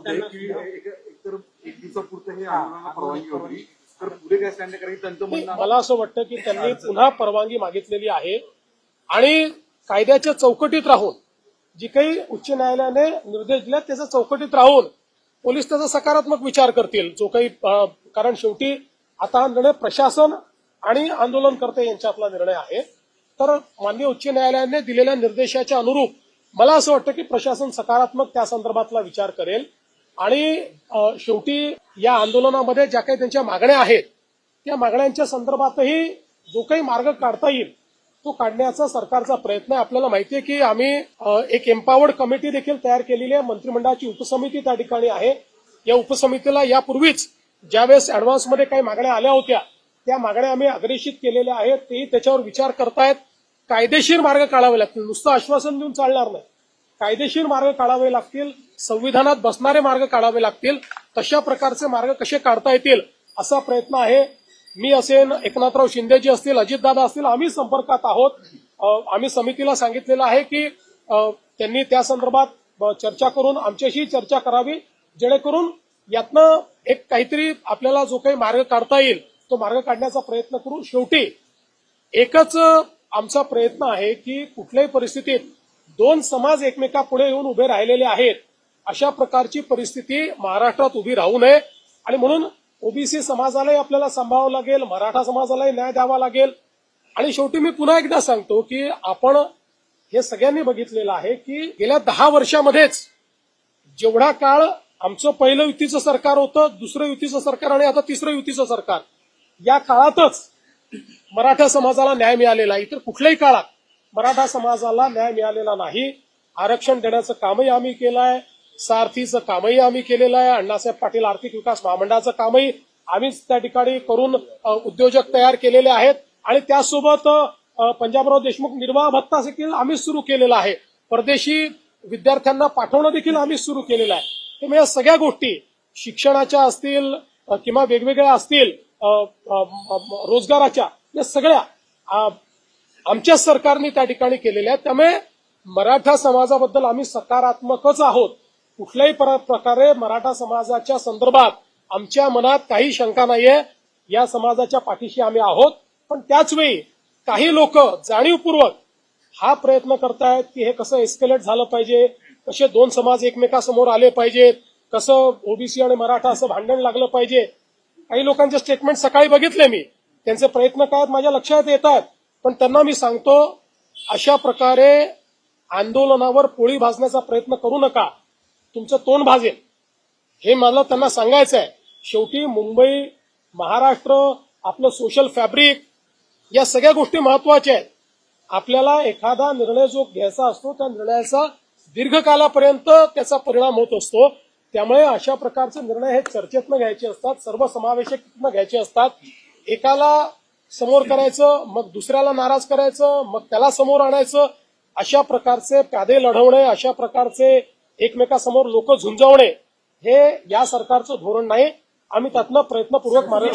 एकतर एक दिवसापुरतं हे आंदोलनाला परवानगी होती. तर पुढे काय स्टँड करायचं त्यांचं म्हणणं मला असं वाटतं की त्यांनी पुन्हा परवानगी मागितलेली आहे. आणि कायद्याच्या चौकटीत राहून जी काही उच्च न्यायालयाने निर्देश दिले त्याच्या चौकटीत राहून पोलीस त्याचा सकारात्मक विचार करतील. जो काही कारण शेवटी आता हा निर्णय प्रशासन आणि आंदोलनकर्ते यांच्यातला निर्णय आहे. तर माननीय उच्च न्यायालयाने दिलेल्या निर्देशाच्या अनुरूप मला असं वाटतं की प्रशासन सकारात्मक त्या संदर्भातला विचार करेल. आणि शेवटी या आंदोलनामध्ये ज्या काही त्यांच्या मागण्या आहेत त्या मागण्यांच्या संदर्भातही जो काही मार्ग काढता येईल तो काढण्याचा सरकारचा प्रयत्न आहे. आपल्याला माहिती आहे की आम्ही एक एम्पावर्ड कमिटी देखील तयार केलेली आहे. मंत्रिमंडळाची उपसमिती त्या ठिकाणी आहे. या उपसमितीला यापूर्वीच ज्यावेळेस ऍडव्हान्समध्ये काही मागण्या आल्या होत्या त्या मागण्या आम्ही अग्रेषित केलेल्या आहेत. तेही त्याच्यावर विचार करतायत. कायदेशीर मार्ग काढावे लागतील. नुसतं आश्वासन देऊन चालणार नाही. कायदेशीर मार्ग काढावे लागतील संविधानात बसणारे मार्ग काढावे लागतील तशा प्रकारचे मार्ग कसे काढता येतील असा प्रयत्न आहे. मी असेन एकनाथराव शिंदेजी असतील अजितदादा असतील आम्ही संपर्कात आहोत. आम्ही समितीला सांगितलेलं आहे की त्यांनी त्या संदर्भात चर्चा करून आमच्याशी चर्चा करावी जेणेकरून यातनं एक काहीतरी आपल्याला जो काही मार्ग काढता येईल तो मार्ग काढण्याचा प्रयत्न करू शेवटी एकच आमचा प्रयत्न आहे की कुठल्याही परिस्थितीत दोन समाज एकमेकापुढे येऊन उभे राहिलेले आहेत अशा प्रकारची परिस्थिती महाराष्ट्रात उभी राहू नये. आणि म्हणून ओबीसी समाजालाही आपल्याला सांभाळावं लागेल मराठा समाजालाही न्याय द्यावा लागेल. आणि शेवटी मी पुन्हा एकदा सांगतो की आपण हे सगळ्यांनी बघितलेलं आहे की गेल्या दहा वर्षामध्येच जेवढा काळ आमचं पहिलं युतीचं सरकार होतं दुसरं युतीचं सरकार आणि आता तिसरं युतीचं सरकार या काळातच मराठा समाजाला न्याय मिळालेला आहे. इतर कुठल्याही काळात मराठा समाजाला न्याय मिळालेला नाही. आरक्षण देण्याचं कामही आम्ही केलं आहे सारथीचं कामही आम्ही केलेलं आहे. अण्णासाहेब पाटील आर्थिक विकास महामंडळाचं कामही आम्हीच त्या ठिकाणी करून उद्योजक तयार केलेले आहेत. आणि त्यासोबत पंजाबराव देशमुख निर्वाह भत्ता देखील आम्हीच सुरू केलेला आहे. परदेशी विद्यार्थ्यांना पाठवणं देखील आम्हीच सुरू केलेलं आहे. त्यामुळे या सगळ्या गोष्टी शिक्षणाच्या असतील किंवा वेगवेगळ्या असतील रोजगाराच्या या सगळ्या आमच्या सरकारने त्या ठिकाणी केलेल्या आहेत. त्यामुळे मराठा समाजाबद्दल आम्ही सकारात्मकच आहोत. कुठल्याही प्रकारे मराठा समाजाच्या संदर्भात आमच्या मनात काही शंका नाहीये. या समाजाच्या पाठीशी आम्ही आहोत. पण त्याचवेळी काही लोक जाणीवपूर्वक हा प्रयत्न करतायत की हे कसं एस्केलेट झालं पाहिजे कसे दोन समाज एकमेकासमोर आले पाहिजेत कसं ओबीसी आणि मराठा असं भांडण लागलं पाहिजे काही लोकांचे स्टेटमेंट सकाळी बघितले मी. त्यांचे प्रयत्न काय माझ्या लक्षात येतात. पण त्यांना मी सांगतो अशा प्रकारे आंदोलनावर पोळी भाजण्याचा प्रयत्न करू नका. तुमचं तोंड भाजेल. हे मला त्यांना सांगायचं आहे. शेवटी मुंबई महाराष्ट्र आपलं सोशल फॅब्रिक या सगळ्या गोष्टी महत्त्वाच्या आहेत. आपल्याला एखादा निर्णय जो घ्यायचा असतो त्या निर्णयाचा दीर्घकालापर्यंत त्याचा परिणाम होत असतो. त्यामुळे अशा प्रकारचे निर्णय हे चर्चेतनं घ्यायचे असतात सर्वसमावेशकनं घ्यायचे असतात. एकाला समोर करायचं मग दुसऱ्याला नाराज करायचं मग त्याला समोर आणायचं. अशा प्रकारचे प्यादे लढवणे अशा प्रकारचे एकमेकासमोर लोक झुंजवणे हे या सरकारचं धोरण नाही. आम्ही त्यातनं प्रयत्नपूर्वक मार्ग